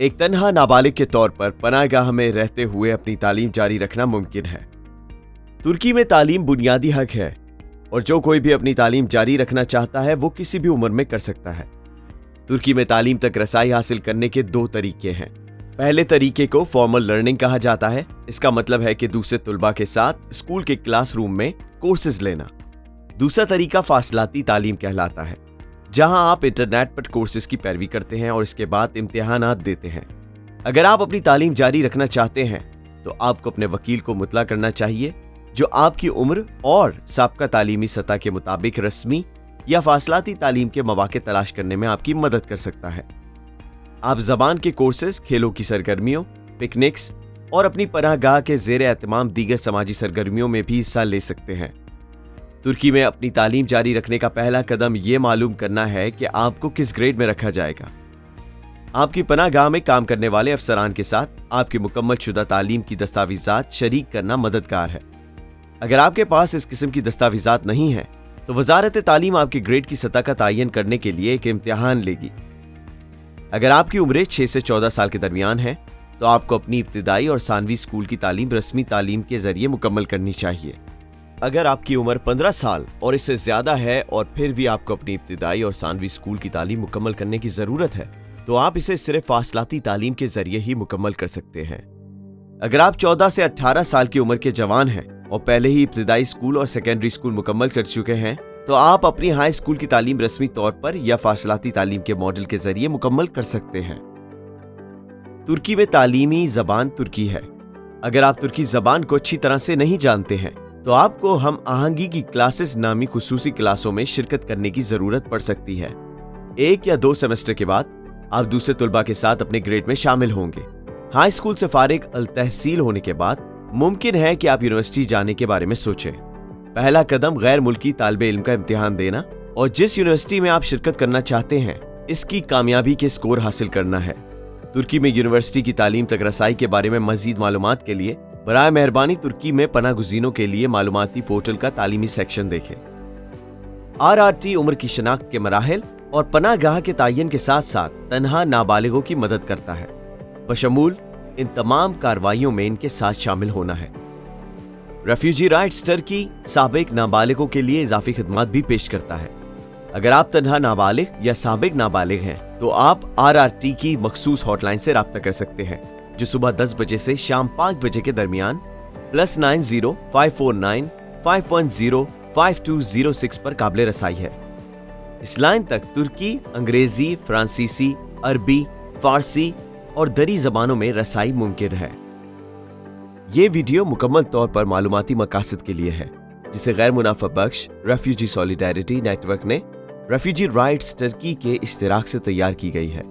एक तनहा नाबालिग के तौर पर पनागाह में रहते हुए अपनी तालीम जारी रखना मुमकिन है। तुर्की में तालीम बुनियादी हक है और जो कोई भी अपनी तालीम जारी रखना चाहता है, वो किसी भी उम्र में कर सकता है। तुर्की में तालीम तक रसाई हासिल करने के दो तरीके हैं। पहले तरीके को फॉर्मल लर्निंग कहा जाता है। इसका मतलब है कि दूसरे तुलबा के साथ स्कूल के क्लासरूम में कोर्सेज लेना। दूसरा तरीका फासलाती तालीम कहलाता है। जहाँ आप इंटरनेट पर कोर्सेज की पैरवी करते हैं और इसके बाद इम्तिहान देते हैं। अगर आप अपनी तालीम जारी रखना चाहते हैं तो आपको अपने वकील को मुतला करना चाहिए, जो आपकी उम्र और सबका तालीमी सतह के मुताबिक रस्मी या फासलाती तालीम के मौके तलाश करने में आपकी मदद कर सकता है। आप जबान के कोर्सेज खेलों की सरगर्मियों, पिकनिक्स और अपनी पनाहगाह के जेर एहतमाम दीगर समाजी सरगर्मियों में भी हिस्सा ले सकते हैं। तुर्की में अपनी तालीम जारी रखने का पहला कदम यह मालूम करना है कि आपको किस ग्रेड में रखा जाएगा। आपकी पनागाह में काम करने वाले अफसरान के साथ आपकी मुकम्मल शुदा तालीम की दस्तावेजात शरीक करना मददगार है। अगर आपके पास इस किस्म की दस्तावेजात नहीं है तो वजारत तालीम आपके ग्रेड की सतह का तयन करने के लिए एक इम्तिहान लेगी। अगर आपकी उम्र छह से चौदह साल के दरमियान है तो आपको अपनी इब्तदाई और सानवी स्कूल की तालीम रस्मी तालीम के ज़रिए मुकम्मल करनी चाहिए। अगर आपकी उम्र 15 साल और इससे ज़्यादा है और फिर भी आपको अपनी इब्तदाई और सानवी स्कूल की तालीम मुकम्मल करने की ज़रूरत है तो आप इसे सिर्फ़ फासलाती तालीम के ज़रिए ही मुकम्मल कर सकते हैं। अगर आप 14 से 18 साल की उम्र के जवान हैं और पहले ही इब्तदाई स्कूल और सेकेंडरी स्कूल मुकम्मल कर चुके हैं तो आप अपनी हाई स्कूल की तालीम रस्मी तौर पर या फासलाती तालीम के मॉडल के ज़रिए मुकम्मल कर सकते हैं। तुर्की में तालीमी जबान तुर्की है। अगर आप तुर्की जबान को अच्छी तरह से नहीं जानते हैं तो आपको हम आहंगी की क्लासेस नामी खसूसी क्लासों में शिरकत करने की ज़रूरत पड़ सकती है। एक या दो सेमेस्टर के बाद आप दूसरे तुलबा के साथ अपने ग्रेड में शामिल होंगे। हाई स्कूल से फारिग अल तहसील होने के बाद मुमकिन है कि आप यूनिवर्सिटी जाने के बारे में सोचें। पहला कदम गैर मुल्की तालब इल्म का इम्तिहान देना और जिस यूनिवर्सिटी में आप शिरकत करना चाहते हैं, इसकी कामयाबी के स्कोर हासिल करना है। तुर्की में यूनिवर्सिटी की तालीम तक रसाई के बारे में मजीद मालूम के लिए बरए मेहरबानी तुर्की में पना गुजीनों के लिए मालूमती पोर्टल का तालीमी सेक्शन देखें। आर आर टी उम्र की शनाख्त के मराहल और पना गाह के तयन के साथ साथ तनहा नाबालिगों की मदद करता है। बशमूल, इन तमाम कार्रवाइयों में इनके साथ शामिल होना है। रेफ्यूजी राइट्स टर्की सबक नाबालिगों के लिए इजाफी खदमात भी पेश करता है। अगर आप तनहा नाबालिग या सबक नाबालिग हैं तो आप आर आर टी की मखसूस हॉटलाइन से रब्ता कर सकते हैं। जो सुबह दस बजे से शाम पाँच बजे के दरमियान plus nine zero five four nine five one zero five two zero six पर काबिल रसाई है। इस लाइन तक तुर्की, अंग्रेज़ी, फ्रांसीसी, अरबी, फारसी और दरी जबानों में रसाई मुमकिन है। ये वीडियो मुकम्मल तौर पर मालूमती मकासद के लिए है, जिसे गैर मुनाफा बख्श रेफ्यूजी सॉलिडारिटी नेटवर्क ने रेफ्यूजी राइट्स टर्की के इश्तराक से तैयार की गई है।